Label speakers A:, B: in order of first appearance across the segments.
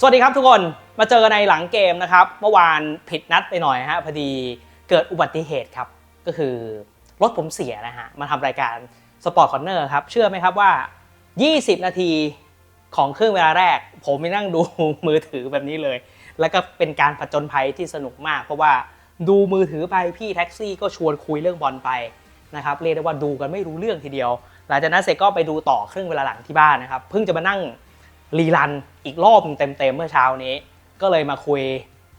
A: สวัสดีครับทุกคนมาเจอกันในหลังเกมนะครับ เมื่อวานผิดนัดไปหน่อยฮะพอดีเกิดอุบัติเหตุครับ ก็คือรถผมเสียนะฮะมาทำรายการสปอร์ตคอนเนอร์ครับ เชื่อไหมครับว่า 20 นาทีของครึ่งเวลาแรก ผมไปนั่งดูมือถือแบบนี้เลย แล้วก็เป็นการผจญภัยที่สนุกมาก เพราะว่าดูมือถือไปพี่แท็กซี่ก็ชวนคุยเรื่องบอลไปนะครับเรียกได้ว่าดูกันไม่รู้เรื่องทีเดียว หลังจากนั้นเสร็จก็ไปดูต่อครึ่งเวลาหลังที่บ้านนะครับเพิ่งจะมานั่ง รีรันอีกรอบหนึ่งเต็มๆเมื่อเช้านี้ ก็เลยมาคุย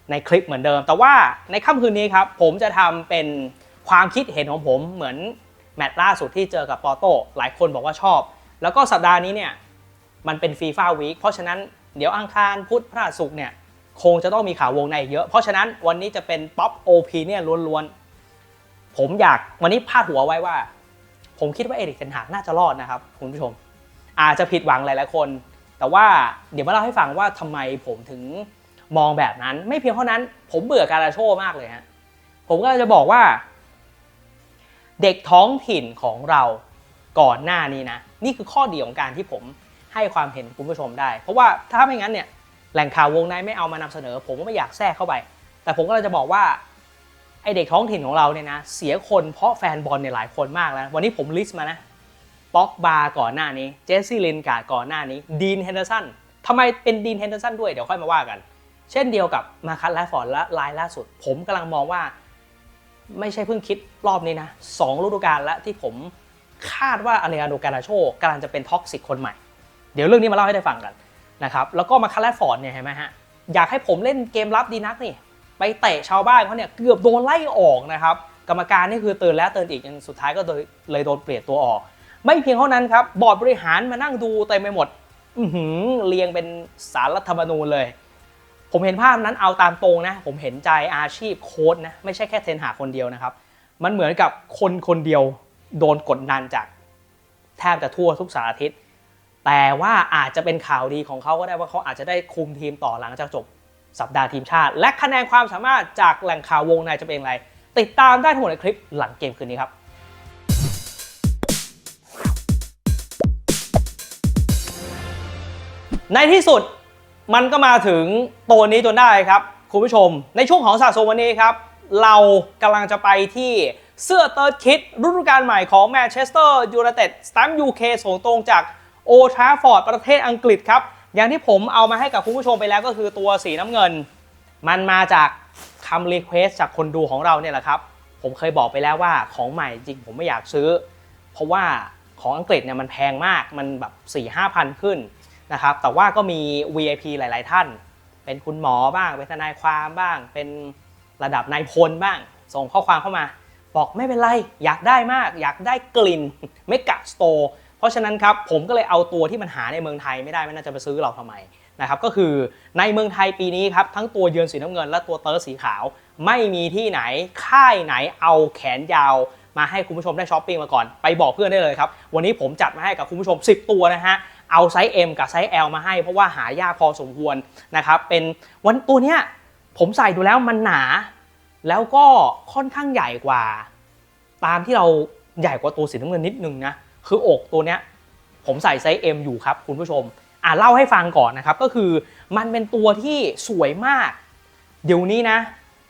A: ในคลิปเหมือนเดิม แต่ว่าในค่ำคืนนี้ครับผมจะทำเป็นความคิดเห็นของผมเหมือนแมตช์ล่าสุดที่เจอกับปอร์โตหลายคนบอกว่าชอบ แล้วก็สัปดาห์นี้เนี่ยมันเป็นฟีฟ่าวีคเพราะฉะนั้นเดี๋ยวอังคารพุธพฤหัสศุกร์เนี่ยคงจะต้องมีข่าววงในเยอะ เพราะฉะนั้นวันนี้จะเป็นป๊อปโอพีเนี่ยล้วนๆ ผมอยากวันนี้พาดหัวไว้ว่า ผมคิดว่าเอริกเทนหากน่าจะรอดนะครับคุณผู้ชม อาจจะผิดหวังหลายๆคน แต่ว่าเดี๋ยวมาเล่าให้ฟังว่าทำไมผมถึงมองแบบนั้น ไม่เพียงเท่านั้น ผมเบื่อการาโชมากเลยฮะผมก็จะบอกว่า เด็กท้องถิ่นของเราก่อนหน้านี้นะ นี่คือข้อดีของการที่ผมให้ความเห็นคุณผู้ชมได้ เพราะว่าถ้าไม่งั้นเนี่ยแหล่งข่าววงในไม่เอามานำเสนอ ผมก็ไม่อยากแทรกเข้าไป แต่ผมก็เลยจะบอกว่าไอเด็กท้องถิ่นของเราเนี่ยนะเสียคนเพราะแฟนบอลเนี่ยหลายคนมากแล้ว วันนี้ผมลิสต์มานะ ป็อกบาก่อนหน้านี้ เจสซี่ลินการ์ดก่อนหน้านี้ ดีนเฮนเดอร์สันทำไมเป็นดีนเฮนเดอร์สันด้วย เดี๋ยวค่อยมาว่ากัน เช่นเดียวกับมาคัตแลฟฟอร์ดและไลน์ล่าสุด ผมกำลังมองว่า ไม่ใช่เพิ่งคิดรอบนี้นะสองฤดูกาลแล้วที่ผมคาดว่าอเลอาโดการาโชกำลังจะเป็นท็อกซิกคนใหม่ เดี๋ยวเรื่องนี้มาเล่าให้ได้ฟังกันนะครับแล้วก็มาคัตแลฟฟอร์ดเนี่ยเห็นไหมฮะอยากให้ผมเล่นเกมรับดีนักนี่ไปเตะชาวบ้านเขาเนี่ยเกือบโดนไล่ออกนะครับกรรมการนี่คือเตือนแล้วเตือนอีกจนสุดท้ายก็เลยโดนเปลี่ยนตัวออก ไม่เพียงเท่านั้นครับบอร์ดบริหารมานั่งดูเต็มไปหมด อือหือเรียงเป็นสารรัฐธรรมนูญเลย ผมเห็นภาพนั้นเอาตามตรงนะ ผมเห็นใจอาชีพโค้ดนะ ไม่ใช่แค่เทนหาคนเดียวนะครับ มันเหมือนกับคนคนเดียวโดนกดดันจากแทบจะทั่วทุกสารทิศแต่ว่าอาจจะเป็นข่าวดีของเขาก็ได้ว่าเขาอาจจะได้คุมทีมต่อหลังจากจบสัปดาห์ทีมชาติ และคะแนนความสามารถจากแหล่งข่าววงในจะเป็นอย่างไร ติดตามได้ทั้งหมดในคลิปหลังเกมคืนนี้ครับ ในที่สุดมันก็มาถึงตัวนี้จนได้ครับ คุณผู้ชม ในช่วงของสะสมวันนี้ครับ เรากำลังจะไปที่เสื้อเติร์ดคิดฤดูกาลใหม่ของแมนเชสเตอร์ยูไนเต็ดสตัมยูเคส่งตรงจากโอทราฟอร์ดประเทศอังกฤษครับ อย่างที่ผมเอามาให้กับคุณผู้ชมไปแล้วก็คือตัวสีน้ำเงิน มันมาจากคำรีเควสจากคนดูของเราเนี่ยแหละครับ ผมเคยบอกไปแล้วว่าของใหม่จริงผมไม่อยากซื้อ เพราะว่าของอังกฤษเนี่ยมันแพงมากมันแบบ4ี่ห้าพันขึ้น นะครับ แต่ว่าก็มี VIP หลาย ๆ ท่าน เป็นคุณหมอบ้าง เป็นทนายความบ้าง เป็นระดับนายพลบ้าง ส่งข้อความเข้ามา บอกไม่เป็นไร อยากได้มาก อยากได้กลิ่นเมกะสโตร์เพราะฉะนั้นครับ ผมก็เลยเอาตัวที่มันหาในเมืองไทยไม่ได้ไม่น่าจะไปซื้อเราทำไมนะครับ ก็คือในเมืองไทยปีนี้ครับทั้งตัวเยือนสีน้ำเงิน และตัวเตอร์สีขาว ไม่มีที่ไหนค่ายไหนเอาแขนยาวมาให้คุณผู้ชมได้ช้อปปิ้งมาก่อน ไปบอกเพื่อนได้เลยครับ วันนี้ผมจัดมาให้กับคุณผู้ชม 10 ตัวนะฮะ เอาไซส์ M กับไซส์ L มาให้ เพราะว่าหายากพอสมควรนะครับเป็นวันตัวเนี้ยผมใส่ดูแล้วมันหนา แล้วก็ค่อนข้างใหญ่กว่า ตามที่เราใหญ่กว่าตัวสีน้ำเงินนิดนึงนะคืออกตัวเนี้ยผมใส่ไซส์ M อยู่ครับคุณผู้ชมอ่าเล่าให้ฟังก่อนนะครับก็คือมันเป็นตัวที่สวยมาก เดี๋ยวนี้นะ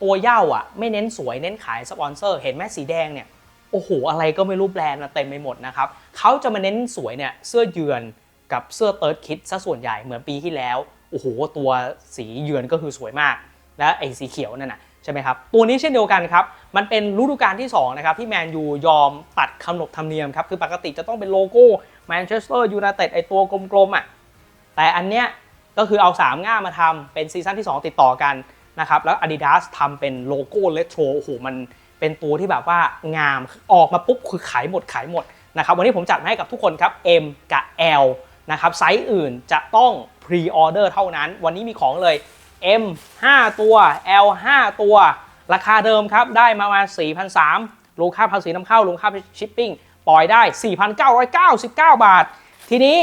A: ตัวเย้าอะ ไม่เน้นสวยเน้นขายสปอนเซอร์เห็นไหมสีแดงเนี่ยโอ้โหอะไรก็ไม่รู้แบรนด์มาเต็มไปหมดนะครับเขาจะมาเน้นสวยเนี่ยเสื้อเยือน กับเสื้อเติร์ดคิดซะส่วนใหญ่เหมือนปีที่แล้วโอ้โหตัวสีเยือนก็คือสวยมาก และไอ้สีเขียวนั่นนะใช่ไหมครับตัวนี้เช่นเดียวกันครับ มันเป็นฤดูกาลที่2นะครับที่แมนยูยอมตัดขนบธรรมเนียมครับ คือปกติจะต้องเป็นโลโก้แมนเชสเตอร์ยูไนเต็ดไอตัวกลมๆอะแต่อันเนี้ยก็คือเอา 3 ง่ามาทำเป็นซีซั่นที่ 2 ติดต่อกันนะครับแล้ว Adidas ทำเป็นโลโก้เลโทรโอ้โหมันเป็นตัวที่แบบว่างามออกมาปุ๊บคือขายหมดขายหมดนะครับวันนี้ผมจัดมาให้กับทุกคนครับ M กับ L นะครับไซส์อื่นจะต้องพรีออเดอร์เท่านั้น วันนี้มีของเลย M 5 ตัว L 5 ตัว ราคาเดิมครับ ได้มาประมาณ4,300รวมค่าภาษีนำเข้ารวมค่าชิปปิ้งปล่อยได้ 4,999 บาท ทีนี้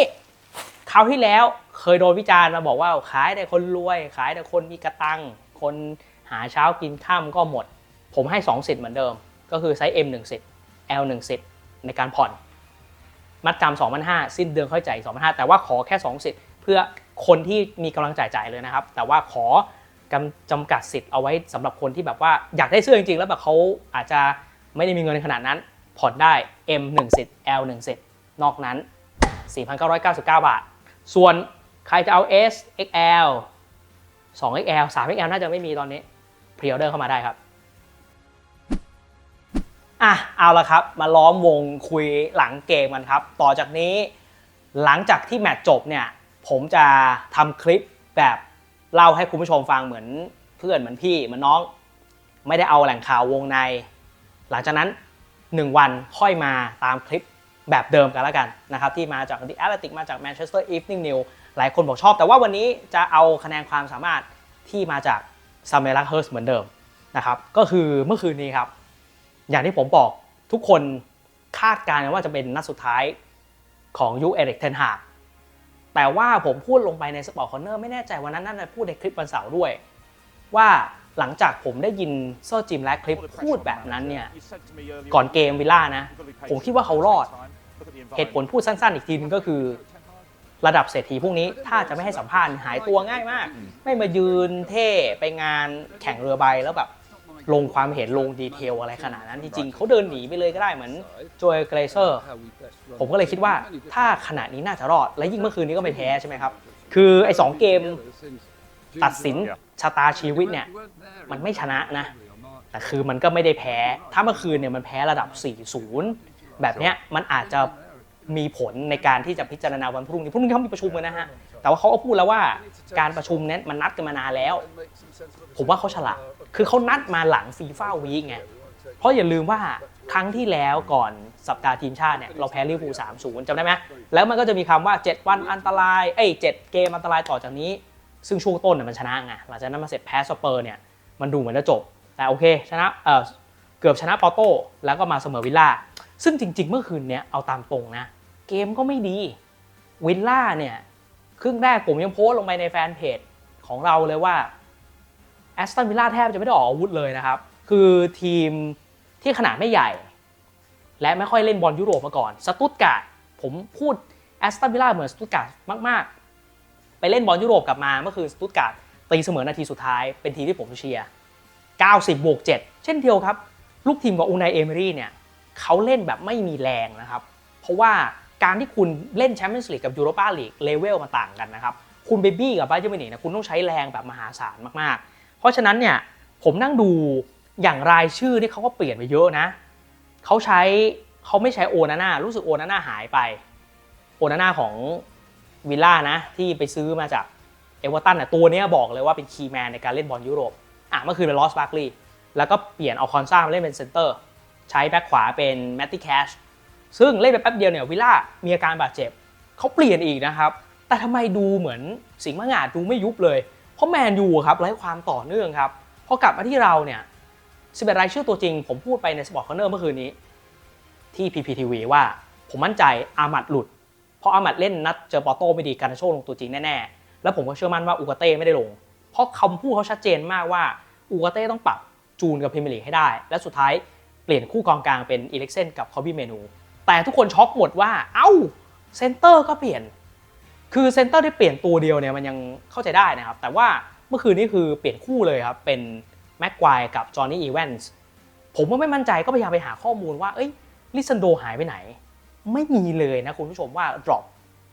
A: คราวที่แล้วเคยโดนวิจารณ์มาบอกว่าขายแต่คนรวย ขายแต่คนมีกระตัง คนหาเช้ากินข้ามก็หมด ผมให้ 2 สิทธิ์เหมือนเดิม ก็คือไซส์ M 1สิทธิ์ L 1สิทธิ์ในการผ่อน มัดจำ2,500สิ้นเดือนค่อยจ่าย2,500แต่ว่าขอแค่2สิทธิ์เพื่อคนที่มีกำลังจ่ายจ่ายเลยนะครับ แต่ว่าขอกำจำกัดสิทธิ์เอาไว้สำหรับคนที่แบบว่าอยากได้เสื้อจริงๆ แล้วแบบเขาอาจจะไม่ได้มีเงินขนาดนั้น ผ่อนได้ M 1สิทธิ์ L 1สิทธิ์นอกนั้น 4,999 บาท ส่วนใครจะเอา S XL 2XL 3XL น่าจะไม่มีตอนนี้พรีออเดอร์เข้ามาได้ครับ อะเอาละครับ มาล้อมวงคุยหลังเกมกันครับ ต่อจากนี้หลังจากที่แมตช์จบเนี่ย ผมจะทำคลิปแบบเล่าให้คุณผู้ชมฟังเหมือนเพื่อนเหมือนพี่เหมือนน้อง ไม่ได้เอาแหล่งข่าววงใน หลังจากนั้น 1 วันค่อยมาตามคลิปแบบเดิมกันแล้วกันนะครับ ที่มาจาก The Athletic มาจาก Manchester Evening News หลายคนบอกชอบ แต่ว่าวันนี้จะเอาคะแนนความสามารถที่มาจากซาเมลักเฮิร์สเหมือนเดิมนะครับก็คือเมื่อคืนนี้ครับ อย่างที่ผมบอกทุกคนคาดการณ์ว่าจะเป็นนัดสุดท้ายของยุคเอริกเทนฮากแต่ว่าผมพูดลงไปในสปอร์ตคอนเนอร์ไม่แน่ใจวันนั้นน่าจะพูดในคลิปวันเสาร์ด้วย ว่าหลังจากผมได้ยินเซจิมและคลิปพูดแบบนั้นเนี่ยก่อนเกมวิลล่านะ ผมคิดว่าเขารอด เหตุผลพูดสั้นๆ อีกทีนึงก็คือ ระดับเศรษฐีพวกนี้ถ้าจะไม่ให้สัมภาษณ์หายตัวง่ายมาก ไม่มายืนเท่ไปงานแข่งเรือใบแล้วแบบ ลงความเห็นลงดีเทลอะไรขนาดนั้น จริงๆเขาเดินหนีไปเลยก็ได้เหมือนโจยเกรเซอร์ผมก็เลยคิดว่าถ้าขณะนี้น่าจะรอด และยิ่งเมื่อคืนนี้ก็ไม่แพ้ใช่ไหมครับ คือไอ้สองเกมตัดสินชะตาชีวิตเนี่ย มันไม่ชนะนะ แต่คือมันก็ไม่ได้แพ้ ถ้าเมื่อคืนเนี่ยมันแพ้ระดับ 4-0 แบบเนี้ยมันอาจจะมีผลในการที่จะพิจารณาวันพรุ่งนี้พรุ่งนี้เขามีประชุมกันนะฮะ แต่ว่าเขาก็พูดแล้วว่าการประชุมเนี้ยมันนัดกันมานานแล้ว ผมว่าเขาฉลาด คือเขานัดมาหลังฟีฟ่าวีคไง เพราะอย่าลืมว่าครั้งที่แล้วก่อนสัปดาห์ทีมชาติเนี่ยเราแพ้ลิเวอร์พูล3-0จำได้ไหมแล้วมันก็จะมีคำว่า 7 วันอันตราย เอ้ย7เกมอันตรายต่อจากนี้ ซึ่งช่วงต้นเนี่ยมันชนะไง หลังจากนั้นมาเสร็จแพ้สเปอร์เนี่ยมันดูเหมือนจะจบ แต่โอเคชนะเออเกือบชนะปอโต้แล้วก็มาเสมอวิลล่า ซึ่งจริง ๆ เมื่อคืนเนี้ยเอาตามตรงนะ เกมก็ไม่ดี วิลล่าเนี่ยครึ่งแรกผมยังโพสต์ลงไปในแฟนเพจของเราเลยว่า แอสตันวิลล่าแทบจะไม่ได้ออกอาวุธเลยนะครับ คือทีมที่ขนาดไม่ใหญ่ และไม่ค่อยเล่นบอลยุโรปมาก่อนสตุตการ์ดผมพูดแอสตันวิลล่าเหมือนสตุตการ์ดมาก ๆ ไปเล่นบอลยุโรปกลับมาเมื่อคืนสตุตการ์ดตีเสมอนาทีสุดท้ายเป็นทีมที่ผมเชียร์90บวก7เช่นเดียวครับ ลูกทีมของอูนายเอเมรี่เนี่ยเขาเล่นแบบไม่มีแรงนะครับ เพราะว่าการที่คุณเล่นแชมเปี้ยนส์ลีกกับยูโรปาลีกเลเวลมันต่างกันนะครับ คุณเบบี้กับไบเยอร์มินิกนะคุณต้องใช้แรงแบบมหาศาลมากๆ เพราะฉะนั้นเนี่ยผมนั่งดูอย่างรายชื่อที่เขาก็เปลี่ยนไปเยอะนะเขาใช้เขาไม่ใช้โอนาน่ารู้สึกโอนาน่าหายไป โอนาน่าของวิลล่านะที่ไปซื้อมาจากเอเวอร์ตันน่ะตัวนี้บอกเลยว่าเป็นคีย์แมนในการเล่นบอลยุโรปอะเมื่อคืนเป็นลอสบาร์กลีย์แล้วก็เปลี่ยนเอาคอนซ่ามาเล่นเป็นเซนเตอร์ ใช้แบ็คขวาเป็นแมตติแคชซึ่งเล่นไปแป๊บเดียวเนี่ยวิลล่ามีอาการบาดเจ็บเขาเปลี่ยนอีกนะครับ แต่ทำไมดูเหมือนสิงห์มะงาดดูไม่ยุบเลย ราะแมนยูครับไร้ความต่อเนื่องครับพอกลับมาที่เราเนี่ยสิบเอ็ดรายชื่อตัวจริง ผมพูดไปในสปอร์ตคอนเนอร์เมื่อคืนนี้ ที่ PPTV ว่าผมมั่นใจอามัดหลุด เพราะอามัดเล่นนัดเจอปอร์โต้ไม่ดีการนาโชลงตัวจริงแน่ๆ แล้วผมก็เชื่อมั่นว่าอูกาเต้ไม่ได้ลง เพราะคำพูดเขาชัดเจนมากว่าอูกาเต้ต้องปรับจูนกับพรีเมียร์ลีกให้ได้ และสุดท้ายเปลี่ยนคู่กองกลางเป็นอีเล็กเซนกับคอบี้เมนู แต่ทุกคนช็อกหมดว่าเอ้าเซนเตอร์ก็เปลี่ยน คือเซนเตอร์ที่เปลี่ยนตัวเดียวเนี่ยมันยังเข้าใจได้นะครับ แต่ว่าเมื่อคืนนี้คือเปลี่ยนคู่เลยครับ เป็นแม็กควายกับจอห์นนี่อีแวนส์ผมว่าไม่มั่นใจก็พยายามไปหาข้อมูลว่า เอ้ยลิซันโดหายไปไหน ไม่มีเลยนะคุณผู้ชมว่าดรอป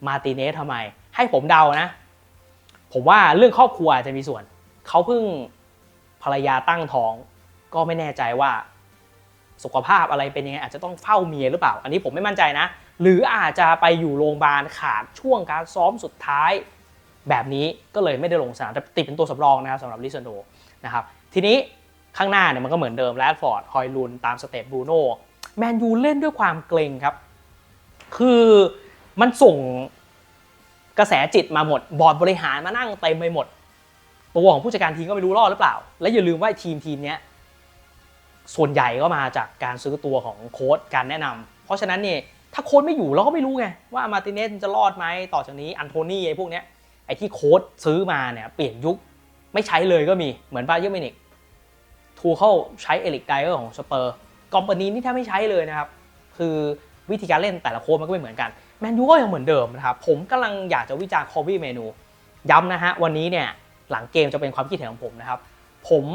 A: มาติเนสทำไม ให้ผมเดานะ ผมว่าเรื่องครอบครัวอาจจะมีส่วน เขาเพิ่งภรรยาตั้งท้อง ก็ไม่แน่ใจว่า สุขภาพอะไรเป็นยังไงอาจจะต้องเฝ้าเมียหรือเปล่า อันนี้ผมไม่มั่นใจนะ หรืออาจจะไปอยู่โรงพยาบาลขาดช่วงการซ้อมสุดท้าย แบบนี้ก็เลยไม่ได้ลงสนามแต่ติดเป็นตัวสำรองนะครับสำหรับลิซันโดนะครับทีนี้ข้างหน้าเนี่ยมันก็เหมือนเดิมแรดฟอร์ดฮอยลุนตามสเตปบูโน่แมนยูเล่นด้วยความเกรงครับ คือมันส่งกระแสจิตมาหมด บอร์ดบริหารมานั่งเต็มไปหมด ตัวของผู้จัดการทีมก็ไม่รู้รอดหรือเปล่า และอย่าลืมว่าทีมทีมนี้ส่วนใหญ่ก็มาจากการซื้อตัวของโค้ดการแนะนำเพราะฉะนั้นเนี่ย ถ้าโค้ดไม่อยู่เราก็ไม่รู้ไงว่ามาติเนสจะรอดไหมต่อจากนี้อันโทนี่ไอ้พวกเนี้ยไอ้ที่โค้ดซื้อมาเนี่ยเปลี่ยนยุคไม่ใช้เลยก็มีเหมือนบาเยอร์มินิกทูเข้าใช้เอลิกไดเออร์ของสเปอร์กอมปานีนี่แทบไม่ใช้เลยนะครับ คือวิธีการเล่นแต่ละโค้ดมันก็ไม่เหมือนกันแมนยูก็ยังเหมือนเดิมนะครับ ผมกำลังอยากจะวิจารณ์คอบี้เมนู ย้ำนะฮะ วันนี้เนี่ยหลังเกมจะเป็นความคิดเห็นของผมนะครับ ผม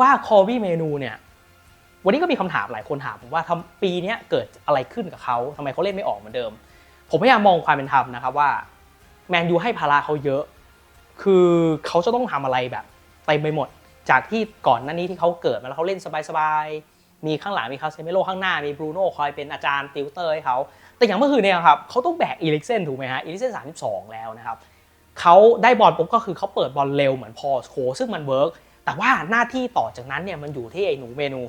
A: ว่าคอวี่เมนูเนี่ย วันนี้ก็มีคำถามหลายคนถามผมว่าทำปีนี้เกิดอะไรขึ้นกับเขาทำไมเขาเล่นไม่ออกเหมือนเดิม ผมพยายามมองความเป็นธรรมนะครับว่าแมนยูให้ภาระเขาเยอะ คือเขาจะต้องทำอะไรแบบเต็มไปหมด จากที่ก่อนหน้านี้ที่เขาเกิดมาแล้วเขาเล่นสบายๆ มีข้างหลังมีคาเซเมโลข้างหน้ามีบรูโน่คอยเป็นอาจารย์ติวเตอร์ให้เขาแต่อย่างเมื่อคืนเนี่ยครับเขาต้องแบกอีลิกเซนถูกไหมฮะอีลิกเซน32แล้วนะครับเขาได้บอลปุ๊บก็คือเขาเปิดบอลเร็วเหมือนพอโคซึ่งมันเวิร์กแต่ว่าหน้าที่ต่อจากนั้นเนี่ยมันอยู่ที่ไอ้หนูเมนู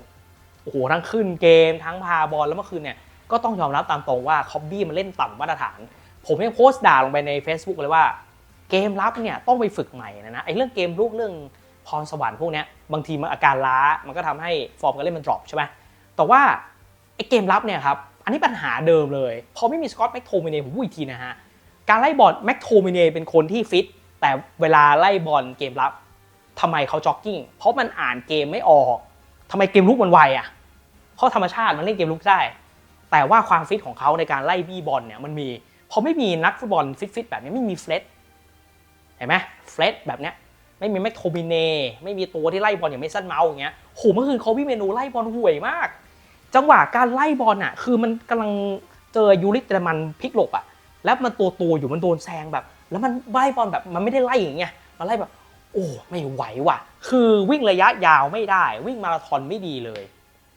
A: โอ้โหทั้งขึ้นเกม ทั้งพาบอลแล้วเมื่อคืนเนี่ยก็ต้องยอมรับตามตรงว่าคอบบี้มันเล่นต่ำมาตรฐาน ผมยังโพสต์ด่าลงไปใน Facebook เลยว่า เกมรับเนี่ยต้องไปฝึกใหม่นะนะไอ้เรื่องเกมลุกเรื่องพรสวรรค์พวกเนี้ยบางทีมันอาการล้ามันก็ทำให้ฟอร์มการเล่นมันดรอปใช่ไหมแต่ว่าไอ้เกมรับเนี่ยครับอันนี้ปัญหาเดิมเลยพอไม่มีสกอตแม็กโทมิเนผมพูดอีกทีนะฮะการไล่บอลแม็กโทมิเนเป็นคนที่ฟิตแต่เวลาไล่บอลเกมรับทำไมเขาจ็อกกิ้งเพราะมันอ่านเกมไม่ออก ทำไมเกมลุกมันไวอะเพราะธรรมชาติมันเล่นเกมลุกได้ แต่ว่าความฟิตของเขาในการไล่บี้บอลเนี่ยมันมีพอไม่มีนักฟุตบอลฟิตๆแบบนี้ไม่มีเฟลตเห็นไหมเฟลตแบบเนี้ยไม่มีแม็กโทมิเน่ไม่มีตัวที่ไล่บอลอย่างไม่สั้นเมาส์อย่างเงี้ยโหเมื่อคืนเขาพี่เมนูไล่บอลห่วยมาก จังหวะการไล่บอลอะ คือมันกำลังเจอยูริเตอร์มันพลิกหลบอะ แล้วมันตัวตัวๆอยู่มันโดนแซงแบบ แล้วมันไล่บอลแบบมันไม่ได้ไล่อย่างเงี้ยมันไล่แบบ โอ้ไม่ไหวว่ะ คือวิ่งระยะยาวไม่ได้ วิ่งมาราธอนไม่ดีเลย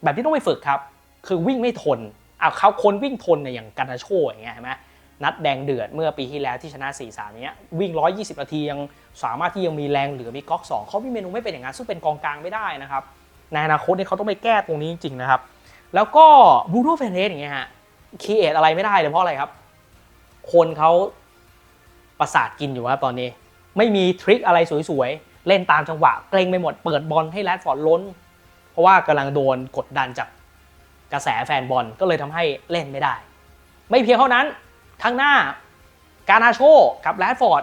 A: แบบที่ต้องไปฝึกครับ คือวิ่งไม่ทนอะเขาคนวิ่งทนเนี่ยอย่างกันนาโชอย่างเงี้ยเห็นไหมนัดแดงเดือดเมื่อปีที่แล้วที่ชนะ 4 3 เนี้ยวิ่ง 120 นาทียังสามารถที่ยังมีแรงเหลือมีก๊อก 2 เขาพี่เมนูไม่เป็นอย่างนั้นซึ่งเป็นกองกลางไม่ได้นะครับในอนาคตเนี่ยเขาต้องไปแก้ตรงนี้จริงๆนะครับ แล้วก็บรูโน่เฟรนเดสอย่างเงี้ยฮะคีเอทอะไรไม่ได้เลยเพราะอะไรครับ คนเขาประสาทกินอยู่ครับตอนนี้ ไม่มีทริคอะไรสวยๆ เล่นตามจังหวะเกรงไปหมดเปิดบอลให้แรดฟอร์ดล้น เพราะว่ากำลังโดนกดดันจากกระแสแฟนบอลก็เลยทำให้เล่นไม่ได้ ไม่เพียงเท่านั้นข้างหน้าการนาโชกับแรดฟอร์ด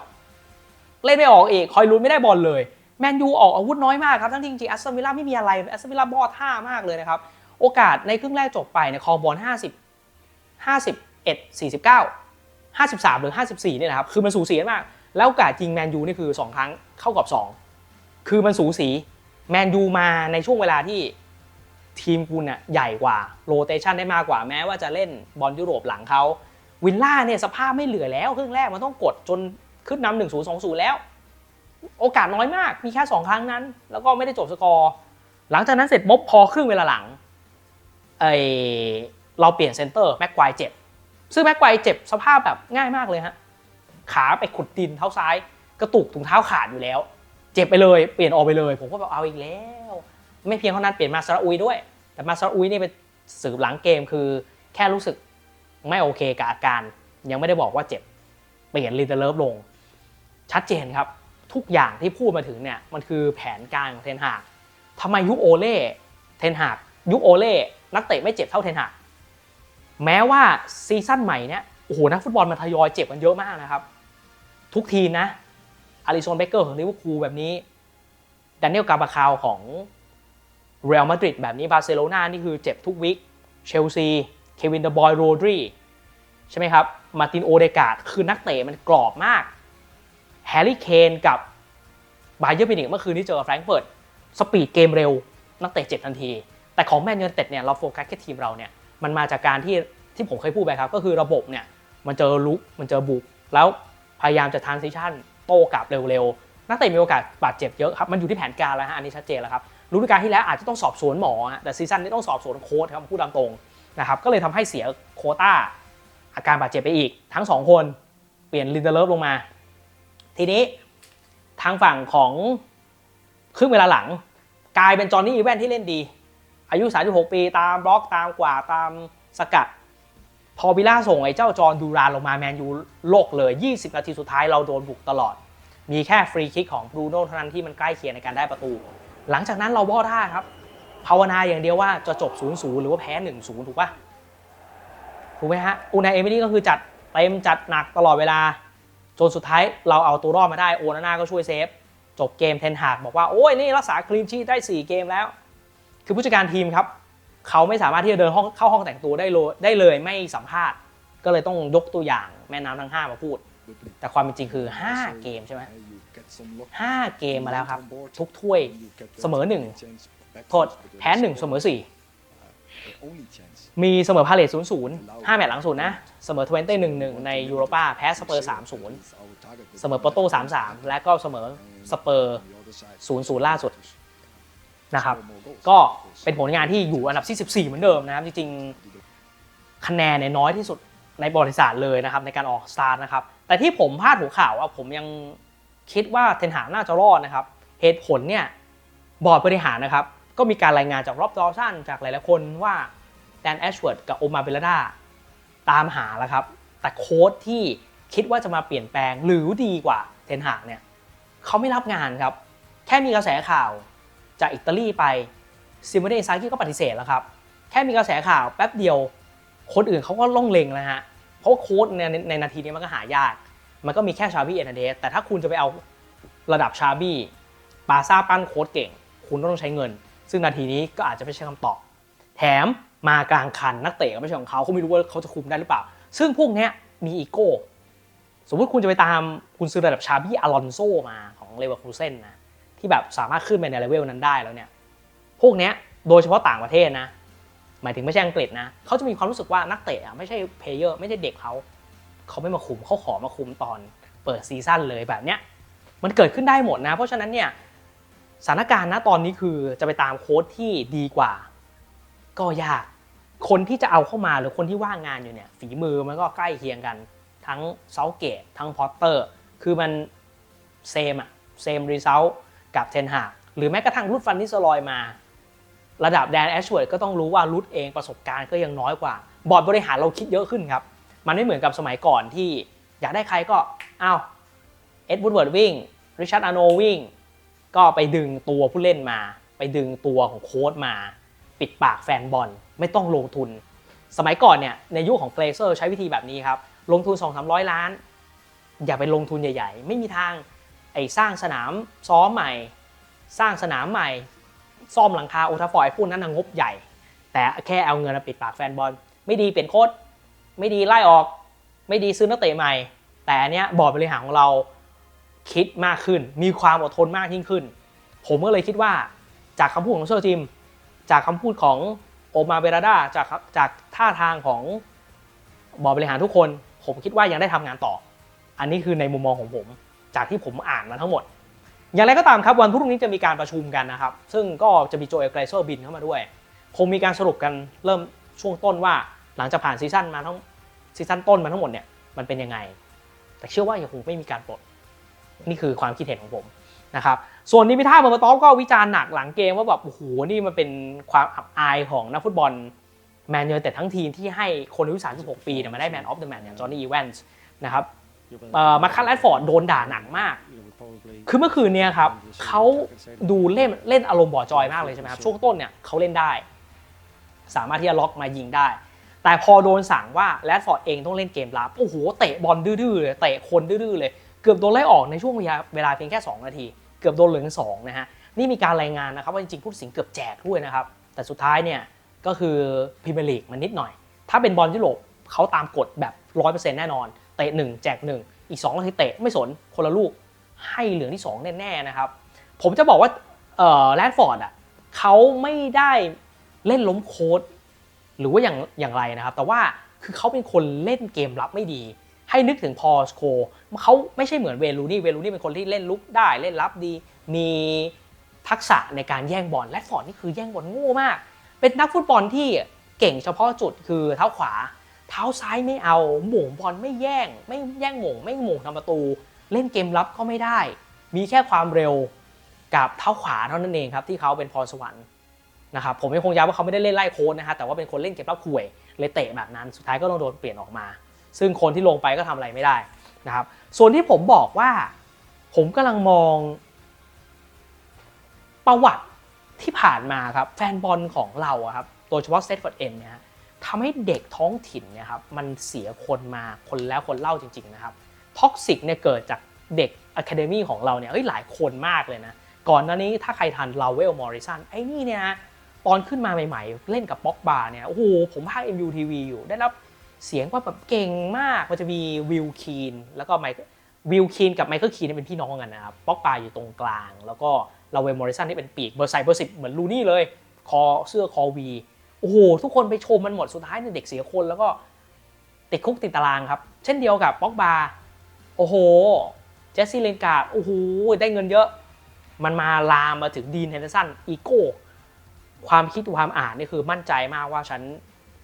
A: เล่นไม่ออกอีกคอยลุ้นไม่ได้บอลเลยแมนยูออกอาวุธน้อยมากครับทั้งที่จริงๆแอสตันวิลล่าไม่มีอะไรแอสตันวิลล่าบอดท่ามากเลยนะครับโอกาสในครึ่งแรกจบไปเนี่ยคองบอล50 51 49 53 หรือ 54เนี่ยนะครับคือมันสูสีมาก แล้วโอกาสจริงแมนยูนี่คือ 2 ครั้งเข้ากับ 2 คือมันสูสีแมนยูมาในช่วงเวลาที่ทีมคุณน่ะใหญ่กว่าโรเตชันได้มากกว่าแม้ว่าจะเล่นบอลยุโรปหลังเขาวิลล่าเนี่ยสภาพไม่เหลือแล้วครึ่งแรกมันต้องกดจนขึ้นนำหนึ่งศูนย์สองศูนย์แล้ว โอกาสน้อยมากมีแค่2ครั้งนั้น แล้วก็ไม่ได้จบสกอร์ หลังจากนั้นเสร็จมบพอครึ่งเวลาหลังไอเราเปลี่ยนเซนเตอร์แม็กควายเจ็บ ซึ่งแม็กควายเจ็บสภาพแบบง่ายมากเลยฮะขาไปขุดดินเท้าซ้าย กระตุกถุงเท้าขาดอยู่แล้ว เจ็บไปเลยเปลี่ยนออกไปเลย ผมก็แบบเอาอีกแล้ว ไม่เพียงเท่านั้นเปลี่ยนมาซาอุยด้วย แต่มาซาอุยนี่เป็นสืบหลังเกมคือ แค่รู้สึกไม่โอเคกับอาการ ยังไม่ได้บอกว่าเจ็บเปลี่ยนลินเดเลฟลง ชัดเจนครับ ทุกอย่างที่พูดมาถึงเนี่ยมันคือแผนการของเทนฮากทำไมยุโอเล่เทนฮากยุโอเล่นักเตะไม่เจ็บเท่าเทนฮากแม้ว่าซีซั่นใหม่เนี่ยโอ้โหนักฟุตบอลมันทยอยเจ็บกันเยอะมากนะครับ ทุกทีมนะ อาริโซนเบเกอร์ของลิเวอร์พูลแบบนี้ด a น i ยลกาบาคาวของเรอัลมาดริดแบบนี้บาร์เซโลนานี่คือเจ็บทุกวิกเชลซีเควินเดบอยโรดรีใช่ไหมครับมาตินโอเดกาดคือนักเตะมันกรอบมากแฮร์รี่เคนกับบาเยอร์มินิกเมื่อคืนที่เจอแฟรงก์เฟิร์ตสปีดเกมเร็ว นักเตะเจ็บทันที แต่ของแมนยูนเต็ดเนี่ยเราโฟกัสแค่ทีมเราเนี่ยมันมาจากการที่ที่ผมเคยพูดไปครับ ก็คือระบบเนี่ยมันเจอลุกมันเจอบุก แล้วพยายามจะทานซิชัน โต้กลับเร็วๆ นักเตะมีโอกาสบาดเจ็บเยอะครับ มันอยู่ที่แผนการแล้วฮะ อันนี้ชัดเจนแล้วครับฤดูกาลที่แล้วอาจจะต้องสอบสวนหมอ แต่ซีซั่นนี้ต้องสอบสวนโค้ชครับพูดตามตรงนะครับ ก็เลยทำให้เสียโคต้า อาการบาดเจ็บไปอีก ทั้งสองคนเปลี่ยนลินเดเลฟลงมา ทีนี้ทางฝั่งของครึ่งเวลาหลัง กลายเป็นจอห์นนี่อีแวนที่เล่นดี อายุ 36 ปีตามบล็อกตามกว่าตามสกัด พอวิล่าส่งไอ้เจ้าจอห์นดูรานลงมาแมนยูโลกเลย 20 นาทีสุดท้ายเราโดนบุกตลอด มีแค่ฟรีคิกของบรูโน่เท่านั้นที่มันใกล้เคียงในการได้ประตู หลังจากนั้นเราบ่อท่าครับ ภาวนาอย่างเดียวว่าจะจบ 0-0 หรือว่าแพ้ 1-0 ถูกปะถูกไหมฮะอูนายเอมิลี่ก็คือจัดเต็มจัดหนักตลอดเวลา จนสุดท้ายเราเอาตัวรอดมาได้โอนาน่าก็ช่วยเซฟ จบเกมเทนหากบอกว่าโอ้ยนี่รักษาคลีนชีได้ 4 เกมแล้ว คือผู้จัดการทีมครับ เขาไม่สามารถที่จะเดินห้องเข้าห้องแต่งตัวได้เลยได้เลยไม่สัมภาษณ์ ก็เลยต้องยกตัวอย่างแม่น้ำทั้ง 5 มาพูด แต่ความเป็นจริงคือ 5 เกมใช่ไหม5เกมมาแล้วครับ ทุกถ้วยเสมอ1โทษแพ้1เสมอ4มีเสมอพาเลต0 0 5แมตช์หลังสุดนะ เสมอทเวนตี้1 1ในยูโรปาแพ้สเปอร์3 0เสมอโปโต3 3และก็เสมอสเปอร์0 0ล่าสุด นะครับ ก็เป็นผลงานที่อยู่อันดับที่14 เหมือนเดิมนะครับ จริงๆ คะแนนเนี่ยน้อยที่สุดในประวัติศาสตร์เลยนะครับในการออกสตาร์ทนะครับ แต่ที่ผมพลาดหัวข่าวว่าผมยังคิดว่าเทนหางน่าจะรอดนะครับ เหตุผลเนี่ยบอร์ดบริหารนะครับ ก็มีการรายงานจากรอบดอสันจากหลายๆคนว่าแดนแอชเวิร์ดกับโอมาเบลดาตามหาแล้วครับ แต่โค้ดที่คิดว่าจะมาเปลี่ยนแปลงหรือดีกว่าเทนหางเนี่ยเขาไม่รับงานครับ แค่มีกระแสข่าว จากอิตาลีไปซิมเนซากิก็ปฏิเสธแล้วครับ แค่มีกระแสข่าวแป๊บเดียว คนอื่นเขาก็ล่องเลงแล้วฮะ เพราะว่าโค้ดในในนาทีนี้มันก็หายาก มันก็มีแค่ชาบี้เอเนเดสแต่ถ้าคุณจะไปเอาระดับชาบี้ปาซ่าปั้นโค้ดเก่ง คุณต้องใช้เงิน ซึ่งนาทีนี้ก็อาจจะไม่ใช่คำตอบ แถมมากลางคันนักเตะก็ไม่ใช่ของเขาเขาไม่รู้ว่าเขาจะคุมได้หรือเปล่า ซึ่งพวกนี้มีอีโก้สมมติคุณจะไปตามคุณซื้อระดับชาบี้อลอนโซมาของเลเวอร์คูเซนนะ ที่แบบสามารถขึ้นไปในเลเวลนั้นได้แล้วเนี่ยพวกเนี้ยโดยเฉพาะต่างประเทศนะ หมายถึงไม่ใช่อังกฤษนะเขาจะมีความรู้สึกว่านักเตะอะไม่ใช่เพลเยอร์ไม่ใช่เด็กเขาเขาไม่มาคุมเขาขอมาคุมตอนเปิดซีซั่นเลยแบบเนี้ยมันเกิดขึ้นได้หมดนะ เพราะฉะนั้นเนี่ยสถานการณ์ณตอนนี้คือจะไปตามโค้ชที่ดีกว่า ก็ยากคนที่จะเอาเข้ามาหรือคนที่ว่างงานอยู่เนี่ยฝีมือมันก็ใกล้เคียงกัน ทั้งเซาเกตทั้งพอตเตอร์ คือมันเซมอะเซมรีเซล กับเทนหากหรือแม้กระทั่งรุดฟันนิสลอยมา ระดับแดนแอชเวิร์ดก็ต้องรู้ว่ารุดเองประสบการณ์ก็ยังน้อยกว่า บอร์ดบริหารเราคิดเยอะขึ้นครับ มันไม่เหมือนกับสมัยก่อนที่อยากได้ใครก็อ้าวเอ็ดวูดเวิร์ดวิ่งริชาร์ดอาโนวิ่ง ก็ไปดึงตัวผู้เล่นมา ไปดึงตัวของโค้ดมา ปิดปากแฟนบอลไม่ต้องลงทุน สมัยก่อนเนี่ยในยุคของเกรเซอร์ใช้วิธีแบบนี้ครับลงทุน 2 3 0 0 ล้าน อย่าไปลงทุนใหญ่ ๆ ไม่มีทาง ไอ้สร้างสนามซ้อมใหม่ สร้างสนามใหม่ ซ่อมหลังคาโอทาฟอยพวกนั้นนะงบใหญ่ แต่แค่เอาเงินมาปิดปากแฟนบอล ไม่ดีเปลี่ยนโค้ดไม่ดีไล่ออก ไม่ดีซื้อนักเตะใหม่ แต่อันเนี้ยบอร์ดบริหารของเราคิดมากขึ้น มีความอดทนมากยิ่งขึ้น ผมก็เลยคิดว่าจากคำพูดของเซอร์จิม จากคำพูดของโอมาเบราดาจากจากท่าทางของบอร์ดบริหารทุกคน ผมคิดว่ายังได้ทำงานต่อ อันนี้คือในมุมมองของผม จากที่ผมอ่านมาทั้งหมด อย่างไรก็ตามครับวันพรุ่งนี้จะมีการประชุมกันนะครับ ซึ่งก็จะมีโจเอลไกรเซอร์บินเข้ามาด้วย คงมีการสรุปกันเริ่มช่วงต้นว่าหลังจากผ่านซีซั่นมาทั้งซีซั่นต้นมาทั้งหมดเนี่ยมันเป็นยังไง แต่เชื่อว่ายังคงไม่มีการปลดนี่คือความคิดเห็นของผมนะครับส่วนนิมิท่าเมอร์ตอฟก็วิจารณ์หนักหลังเกมว่าแบบโอ้โหนี่มันเป็นความอับอายของนักฟุตบอลแมนยูแต่ทั้งทีมที่ให้คนอายุ 36 ปีเนี่ยมาได้แมนออฟเดอะแมนอย่างจอห์นนี่อีแวนส์นะครับ มาคัตแรดฟอร์ดโดนด่าหนักมาก คือเมื่อคืนเนี่ยครับเขาดูเล่นเล่นอารมณ์บ่อจอยมากเลยใช่ไหมครับ ช่วงต้นเนี่ยเขาเล่นได้ สามารถที่จะล็อกมายิงได้ แต่พอโดนสั่งว่าแรดฟอร์ดเองต้องเล่นเกมรับ โอ้โห เตะบอลดื้อๆเลยเตะคนดื้อๆเลย เกือบโดนไล่ออกในช่วงเวลาเวลาเพียงแค่ 2 นาที เกือบโดนเหลืองสองนะฮะ นี่มีการรายงานนะครับว่าจริงๆผู้ตัดสินเกือบแจกด้วยนะครับ แต่สุดท้ายเนี่ยก็คือพรีเมียร์ลีกมันนิดหน่อย ถ้าเป็นบอลยุโรปเขาตามกฎแบบร้อยเปอร์เซ็นต์แน่นอน เตะหนึ่งแจกหนึ่งอีก2นาทีเตะไม่สนคนละลูกให้เหลืองที่ 2 แน่ๆนะครับ ผมจะบอกว่าเอ่อแรดฟอร์ดอะเขาไม่ได้เล่นล้มโค้ดหรือว่าอย่างอย่างไรนะครับ แต่ว่าคือเขาเป็นคนเล่นเกมรับไม่ดี ให้นึกถึงพอสโคเขาไม่ใช่เหมือนเวลูนี่เวลูนี่เป็นคนที่เล่นลุกได้เล่นรับดี มีทักษะในการแย่งบอลแรดฟอร์ดนี่คือแย่งบอลโง่มาก เป็นนักฟุตบอลที่เก่งเฉพาะจุดคือเท้าขวา เท้าซ้ายไม่เอาหม่งบอลไม่แย่ง ไม่แย่งหม่งไม่หม่งทำประตู เล่นเกมรับก็ไม่ได้ มีแค่ความเร็วกับเท้าขวาเท่านั้นเองครับที่เขาเป็นพรสวรรค์นะครับผมยังคงย้ำว่าเขาไม่ได้เล่นไล่โค้ดนะฮะแต่ว่าเป็นคนเล่นเกมรับข่วยเลยเตะแบบนั้นสุดท้ายก็ต้องโดนเปลี่ยนออกมา ซึ่งคนที่ลงไปก็ทำอะไรไม่ได้นะครับส่วนที่ผมบอกว่า ผมกำลังมองประวัติที่ผ่านมาครับแฟนบอลของเราครับโดยเฉพาะเซตฟอร์ดเอ็นเนี่ย ทำให้เด็กท้องถิ่นเนี่ยครับมันเสียคนมาคนแล้วคนเล่าจริง ๆ นะครับท็อกซิกเนี่ยเกิดจากเด็กอะคาเดมี่ของเราเนี่ยเฮ้ยหลายคนมากเลยนะก่อนหน้านี้ถ้าใครทันลาเวลมอริสันไอ้นี่เนี่ยตอนขึ้นมาใหม่ๆ เล่นกับบ็อกบาร์เนี่ยโอ้โหผมพาก MUTV อยู่ได้รับเสียงว่าแบบเก่งมากมันจะมีวิลคีนแล้วก็ไมค์วิลคีนกับไมเคิลคีนเป็นพี่น้องกันนะครับป๊อกปาร์อยู่ตรงกลาง แล้วก็ลาเวลมอริสันที่เป็นปีกเบอร์ไซเบอร์สิบเหมือนลูนี่เลยคอเสื้อคอวี โอ้โหทุกคนไปชมมันหมดสุดท้ายเนี่ยเด็กเสียคนแล้วก็ติดคุกติดตารางครับ เช่นเดียวกับป๊อกบาโอ้โห เจสซี่เลนการ์ดโอ้โหได้เงินเยอะ มันมาลามมาถึงดีนเฮนเดอร์สันอีโก้ความคิดความอ่านนี่คือมั่นใจมากว่าฉัน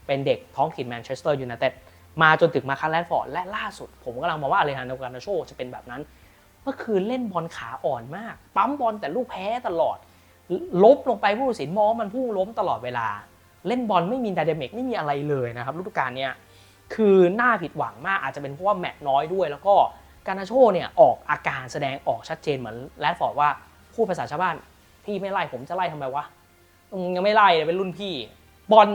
A: เป็นเด็กท้องถิ่นแมนเชสเตอร์ยูไนเต็ดมาจนถึงมาคันแลนฟอร์ดและล่าสุด ผมกำลังมองว่าอเลฮานโดการนาโชจะเป็นแบบนั้น เมื่อคืนเล่นบอลขาอ่อนมาก ปั๊มบอลแต่ลูกแพ้ตลอด ลบลงไปผู้ตัดสินมองว่ามันพุ่งล้มตลอดเวลา เล่นบอลไม่มีดาเดเมกไม่มีอะไรเลยนะครับฤดูกาลเนี้ยคือน่าผิดหวังมากอาจจะเป็นเพราะว่าแมตช์น้อยด้วย แล้วก็การนาโชเนี่ยออกอาการแสดงออกชัดเจนเหมือนแรดฟอร์ดว่าพูดภาษาชาวบ้านพี่ไม่ไล่ผมจะไล่ทำไมวะยังไม่ไล่เป็นรุ่นพี่ บอล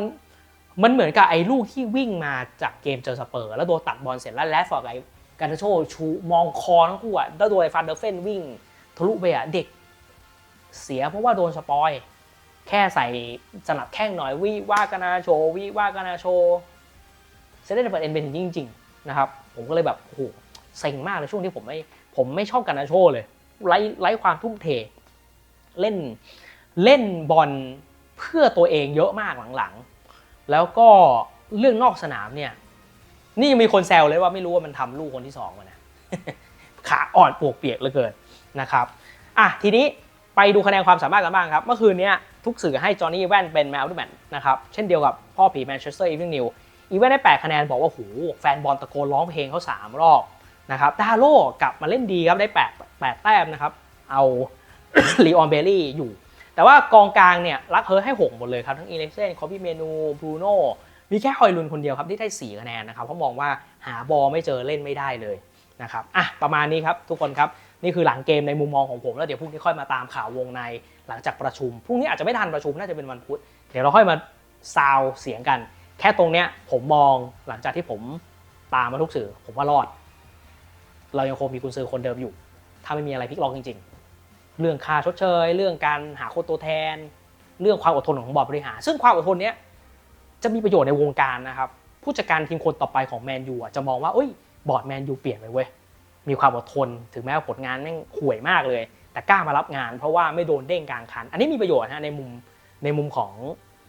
A: มันเหมือนกับไอ้ลูกที่วิ่งมาจากเกมเจอสเปอร์ แล้วโดนตัดบอลเสร็จแล้วแรดฟอร์ดไอ้การนาโชชูมองคอทั้งคู่อะแล้วโดนไอ้ฟันเดอร์เฟนวิ่งทะลุไปอะเด็กเสียเพราะว่าโดนสปอย แค่ใส่สนับแข้งหน่อยวิว่ากานาโชวิว่ากานาโชเซเลนเปิดเอ็นเป็นจริงๆนะครับผมก็เลยแบบโอ้โหเซ็งมากเลยช่วงที่ผมไม่ผมไม่ชอบกานาโชเลยไร้ไร้ความทุ่มเท เล่นเล่นบอลเพื่อตัวเองเยอะมากหลังๆ แล้วก็เรื่องนอกสนามเนี่ย นี่ยังมีคนแซวเลยว่าไม่รู้ว่ามันทำลูกคนที่สองมานะขาอ่อนปวกเปียกเหลือเกินนะครับ อะทีนี้ ไปดูคะแนนความสามารถกันบ้างครับ เมื่อคืนนี้ทุกสื่อให้จอห์นนี่อีแวนเป็นแมวดูแมนนะครับ เช่นเดียวกับพ่อผีแมนเชสเตอร์อีวิงนิวอีแวนได้ 8 คะแนนบอกว่าโหแฟนบอลตะโกนร้องเพลงเขา 3 รอบนะครับดาโลกลับมาเล่นดีครับได้ 8 8 แต้มนะครับ เอาลีออนเบลลี่อยู่ แต่ว่ากองกลางเนี่ยรักเฮิร์ทให้ 6 หมดเลยครับ ทั้งอีเล็กเซนคอปปี้เมนูบรูโน่มีแค่ฮอยลุนคนเดียวครับที่ได้ 4 คะแนนนะครับเพราะมองว่าหาบอลไม่เจอเล่นไม่ได้เลยนะครับอะประมาณนี้ครับทุกคนครับ นี่คือหลังเกมในมุมมองของผมแล้วเดี๋ยวพรุ่งนี้ค่อยมาตามข่าววงในหลังจากประชุมพรุ่งนี้อาจจะไม่ทันประชุมน่าจะเป็นวันพุธเดี๋ยวเราค่อยมาซาวเสียงกัน แค่ตรงเนี้ยผมมองหลังจากที่ผมตามมาทุกสื่อ ผมว่ารอด เรายังคงมีกุญซือคนเดิมอยู่ ถ้าไม่มีอะไรพลิกล็อกจริง ๆ เรื่องค่าชดเชย เรื่องการหาคนตัวแทน เรื่องความอดทนของบอร์ดบริหาร ซึ่งความอดทนเนี้ยจะมีประโยชน์ในวงการนะครับผู้จัดการทีมคนต่อไปของแมนยูอะจะมองว่าเอ้ยบอร์ดแมนยูเปลี่ยนไปเว้ย มีความอดทน ถึงแม้ว่าผลงานแม่งห่วยมากเลย แต่กล้ามารับงาน เพราะว่าไม่โดนเด้งกลางคัน อันนี้มีประโยชน์นะในมุมในมุมของ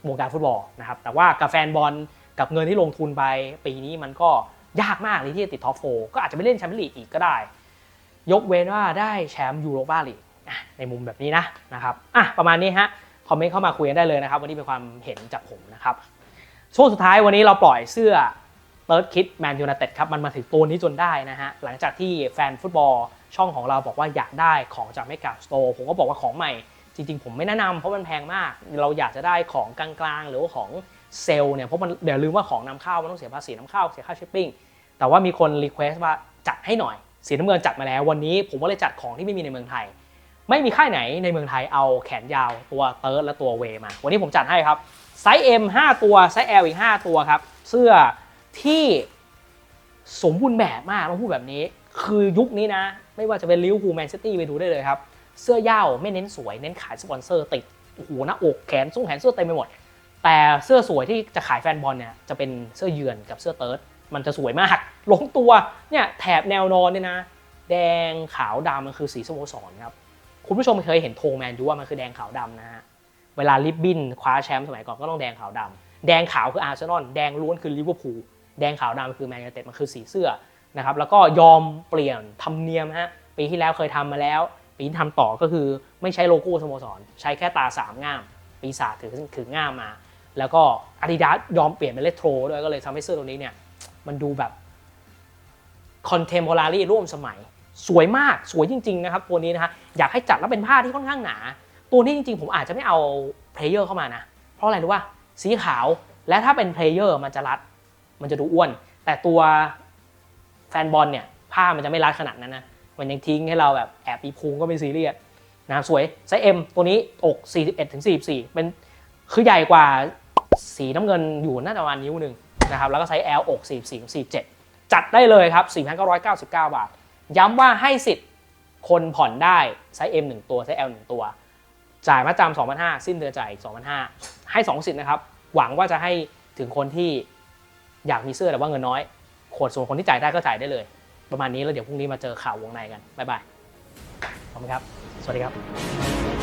A: วงการฟุตบอลนะครับแต่ว่ากับแฟนบอลกับเงินที่ลงทุนไปปีนี้มันก็ยากมากเลยที่จะติดท็อปโฟก็อาจจะไม่เล่นแชมเปี้ยนลีกอีกก็ได้ ยกเว้นว่าได้แชมป์ยูโรปาลีกในมุมแบบนี้นะนะครับอะประมาณนี้ฮะคอมเมนต์เข้ามาคุยกันได้เลยนะครับ วันนี้เป็นความเห็นจากผมนะครับช่วงสุดท้ายวันนี้เราปล่อยเสื้อ เติร์ดคิดแมนยู i นเต็ดครับมันมาถึงตัวนี้จนได้นะฮะ หลังจากที่แฟนฟุตบอลช่องของเราบอกว่าอยากได้ของจากเมกาสโตร์ผมก็บอกว่าของใหม่ จริง ๆ ผมไม่แนะนำเพราะมันแพงมาก เราอยากจะได้ของกลางๆ หรือว่าของเซลล์เนี่ยเพราะมันเดี๋ยวลืมว่าของนำเข้ามันต้องเสียภาษีนำเข้าเสียค่าชิปปิ้งแต่ว่ามีคนรีเควสต์ว่าจัดให้หน่อยสีน้ำเงินจัดมาแล้ววันนี้ผมก็เลยจัดของที่ไม่มีในเมืองไทย ไม่มีค่ายไหนในเมืองไทยเอาแขนยาวตัวเติร์ดและตัวเวมา วันนี้ผมจัดให้ครับไซส์ M 5 ตัวไซส์ L อีก 5 ตัวครับเสื้อ ที่สมบูรณ์แบบมากต้องพูดแบบนี้ คือยุคนี้นะ ไม่ว่าจะเป็นลิเวอร์พูลแมนซิตี้ไปดูได้เลยครับ เสื้อย่าวไม่เน้นสวย เน้นขายสปอนเซอร์ติดโอ้โหหน้าอกแขนส่งแขนเสื้อเต็มไปหมด แต่เสื้อสวยที่จะขายแฟนบอลเนี่ยจะเป็นเสื้อเยือนกับเสื้อเติร์ดมันจะสวยมากลงตัวเนี่ยแถบแนวนอนเนี่ยนะ แดงขาวดำมันคือสีสโมสรครับคุณผู้ชมเคยเห็นธงแมนยูว่ามันคือแดงขาวดำนะฮะเวลาลิบบินคว้าแชมป์สมัยก่อนก็ต้องแดงขาวดำแดงขาวคืออาร์เซนอลแดงล้วนคือลิเวอร์พูล แดงขาวดำคือแมนยูเต็ดมันคือสีเสื้อนะครับแล้วก็ยอมเปลี่ยนธรรมเนียมฮะปีที่แล้วเคยทำมาแล้ว ปีนี้ทำต่อก็คือไม่ใช้โลโก้สโมสร ใช้แค่ตาสามง่าม ปีศาจถือถือง่ามมา แล้วก็อาดิดาสยอมเปลี่ยนเป็นเลโทรด้วยก็เลยทำให้เสื้อตัวนี้เนี่ยมันดูแบบคอนเทมพอรารีร่วมสมัย สวยมากสวยจริง ๆ นะครับ ตัวนี้นะฮะอยากให้จัดแล้วเป็นผ้าที่ค่อนข้างหนา ตัวนี้จริง ๆ ผมอาจจะไม่เอาเพลเยอร์เข้ามานะ เพราะอะไรรู้ป่ะสีขาวและถ้าเป็นเพลเยอร์มันจะรัด มันจะดูอ้วน แต่ตัวแฟนบอลเนี่ยผ้ามันจะไม่รัดขนาดนั้นนะมันยังทิ้งให้เราแบบแอบมีพุงก็เป็นซีเรียสนะสวยไซส์ M ตัวนี้อก41ถึง44 เป็นคือใหญ่กว่าสีน้ำเงินอยู่น่าจะประมาณนิ้วหนึ่งนะครับแล้วก็ไซส์ L อก44ถึง47 จัดได้เลยครับ 4,999 บาท ย้ำว่าให้สิทธิ์คนผ่อนได้ไซส์ M 1ตัวไซส์ L 1ตัว จ่ายมาจำ2,500 สิ้นเดือนจ่ายอีก2,500 ให้ 2 สิทธิ์นะครับ หวังว่าจะให้ถึงคนที่ อยากมีเสื้อแต่ว่าเงินน้อยขวดส่วนคนที่จ่ายได้ก็จ่ายได้เลย ประมาณนี้แล้วเดี๋ยวพรุ่งนี้มาเจอข่าววงในกันบ๊ายบายขอบคุณครับ สวัสดีครับ